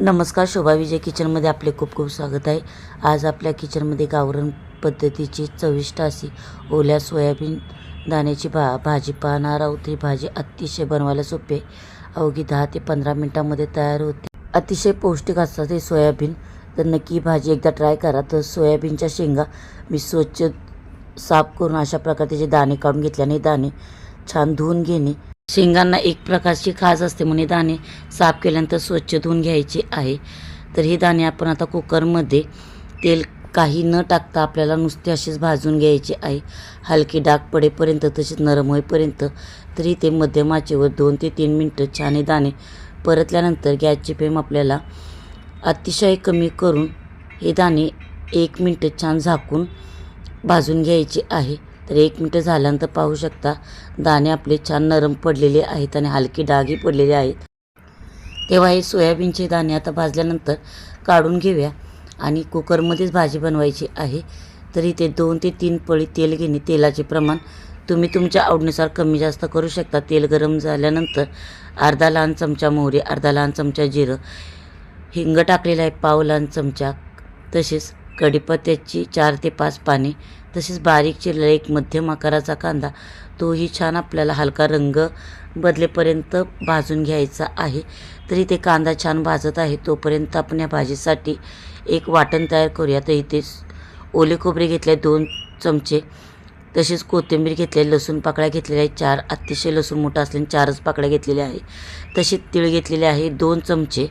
नमस्कार शोभा विजय किचनमध्ये आपले खूप खूप स्वागत आहे. आज आपल्या किचनमध्ये गावरण पद्धतीची चविष्ट अशी ओल्या सोयाबीन दाण्याची भा भाजी पाहणार आहोत. ही भाजी अतिशय बनवायला सोपी आहे. अवघी दहा ते पंधरा मिनटामध्ये तयार होते. अतिशय पौष्टिक असतात हे सोयाबीन. तर नक्की भाजी एकदा ट्राय करा. तर सोयाबीनच्या शेंगा मी स्वच्छ साफ करून अशा प्रकारे त्याचे दाणे काढून घेतल्याने दाणे छान धुवून घेणे शेंगांना एक प्रकारची खाज असते म्हणून हे दाणे साफ केल्यानंतर स्वच्छ धुवून घ्यायचे आहे. तर हे दाणे आपण आता कुकरमध्ये तेल काही न टाकता आपल्याला नुसते असेच भाजून घ्यायचे आहे. हलके डाग पडेपर्यंत तसेच नरम होईपर्यंत तरी ते मध्यम आचेवर दोन ते तीन मिनटं छान हे दाणे परतल्यानंतर गॅसची फ्लेम आपल्याला अतिशय कमी करून हे दाणे एक मिनटं छान झाकून भाजून घ्यायचे आहे. तर एक मिनटं झाल्यानंतर पाहू शकता दाणे आपले छान नरम पडलेले आहेत आणि हलके डागही पडलेले आहेत. तेव्हा हे सोयाबीनचे दाणे आता भाजल्यानंतर काढून घेऊया. आणि कुकरमध्येच भाजी बनवायची आहे. तर इथे दोन ते तीन पळी तेल घेणे तेलाचे प्रमाण तुम्ही तुमच्या आवडीनुसार कमी जास्त करू शकता. तेल गरम झाल्यानंतर अर्धा लहान चमचा मोहरी अर्धा लहान चमचा जिरं हिंग टाकलेलं आहे पाव लहान चमचा तसेच कढीपत्त्याची चार ते पाच पाने तसेच बारीक चिरलेला एक मध्यम आकाराचा कांदा तोही छान आपल्याला हलका रंग बदलेपर्यंत भाजून घ्यायचा आहे. तरी ते कांदा छान भाजत आहे तोपर्यंत आपण या भाजीसाठी एक वाटण तयार करूया. तर इथे ओले खोबरे घेतले दोन चमचे. तसेच कोथिंबीर घेतलेली लसूण पाकळ्या घेतलेल्या आहेत चार. अतिशय लसूण मोठा असल्याने चारच पाकळ्या घेतलेल्या आहे तसेच तीळ घेतलेले आहे दोन चमचे.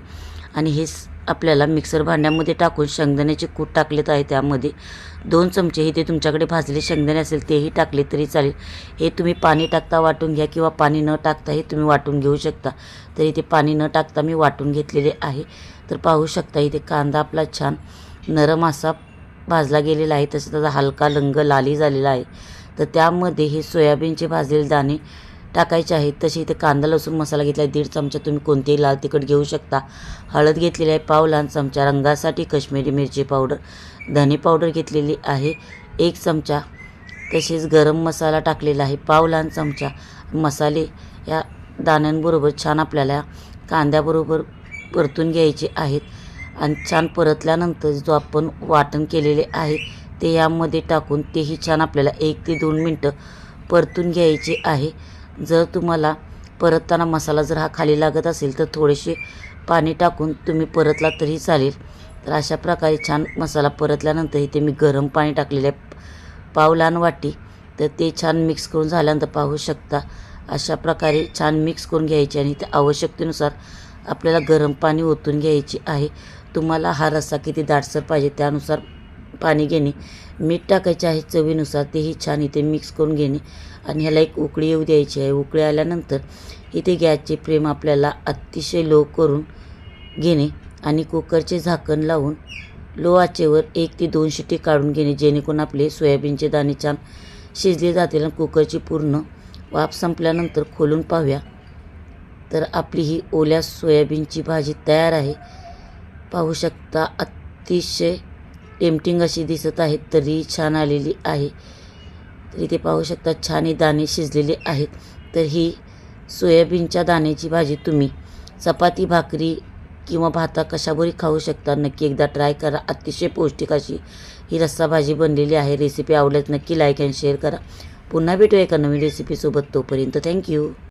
आणि हे आपल्याला मिक्सर भांड्यामध्ये टाकून शेंगदाण्याचे कूट टाकलेत आहे त्यामध्ये. दोन चमचे हे ते तुमच्याकडे भाजलेले शेंगदाणे असेल तेही टाकले तरी चालेल. हे तुम्ही पाणी टाकता वाटून घ्या किंवा पाणी न टाकता हे तुम्ही वाटून घेऊ शकता. तर इथे पाणी न टाकता मी वाटून घेतलेले आहे. तर पाहू शकता इथे कांदा आपला छान नरम असा भाजला गेलेला आहे. तसं त्याचा हलका रंग लाली झालेला आहे. तर त्यामध्ये हे सोयाबीनचे भाजलेले दाणे टाकायचे आहेत. तसे इथे कांदा लसूण मसाला घेतला आहे. दीड चमचा तुम्ही कोणतेही लाल तिखट घेऊ शकता. हळद घेतलेली आहे पाव लहान चमचा. रंगासाठी कश्मीरी मिरची पावडर धने पावडर घेतलेली आहे. एक चमचा तसेच गरम मसाला टाकलेला आहे. पाव लहान चमचा. मसाले या दाण्यांबरोबर छान आपल्याला कांद्याबरोबर परतून घ्यायचे आहेत. आणि छान परतल्यानंतर जो आपण वाटण केलेले आहे ते यामध्ये टाकून तेही छान आपल्याला एक ते दोन मिनटं परतून घ्यायचे आहे. जर तुम्हाला परतताना मसाला जर हा खाली लागत असेल तर थोडेसे पाणी टाकून तुम्ही परतला तरी चालेल. तर अशा प्रकारे छान मसाला परतल्यानंतर इथे मी गरम पाणी टाकलेलं आहे पाव लहान वाटी तर ते छान मिक्स करून झाल्यानंतर पाहू शकता. अशा प्रकारे छान मिक्स करून घ्यायचे आणि ते आवश्यकतेनुसार आपल्याला गरम पाणी ओतून घ्यायचे आहे. तुम्हाला हा रस्सा किती दाटसर पाहिजे त्यानुसार पाणी घेणे. मीठ टाकायचे आहे चवीनुसार तेही छान इथे मिक्स करून घेणे. आणि ह्याला एक उकळी येऊ द्यायची आहे. उकळी आल्यानंतर इथे गॅसचे फ्लेम आपल्याला अतिशय लो करून घेणे आणि कुकरचे झाकण लावून लो आचेवर एक ते दोन शिटी काढून घेणे जेणेकरून आपले सोयाबीनचे दाणे छान शिजले जातील आणि कुकरची पूर्ण वाफ संपल्यानंतर खोलून पाहूया. तर आपली ही ओल्या सोयाबीनची भाजी तयार आहे. पाहू शकता अतिशय टेम्पटिंग अशी दिसत आहेत तरी छान आलेली आहे. तर इथे पाहू शकता छान हे दाणे शिजलेले आहेत. तर ही सोयाबीनच्या दाण्याची भाजी तुम्ही चपाती भाकरी किंवा भाता कशावरही खाऊ शकता. नक्की एकदा ट्राय करा. अतिशय पौष्टिक अशी ही रस्सा भाजी बनलेली आहे. रेसिपी आवडल्यास नक्की लाईक अँड शेअर करा. पुन्हा भेटूया एका नवीन रेसिपीसोबत. तोपर्यंत थँक्यू.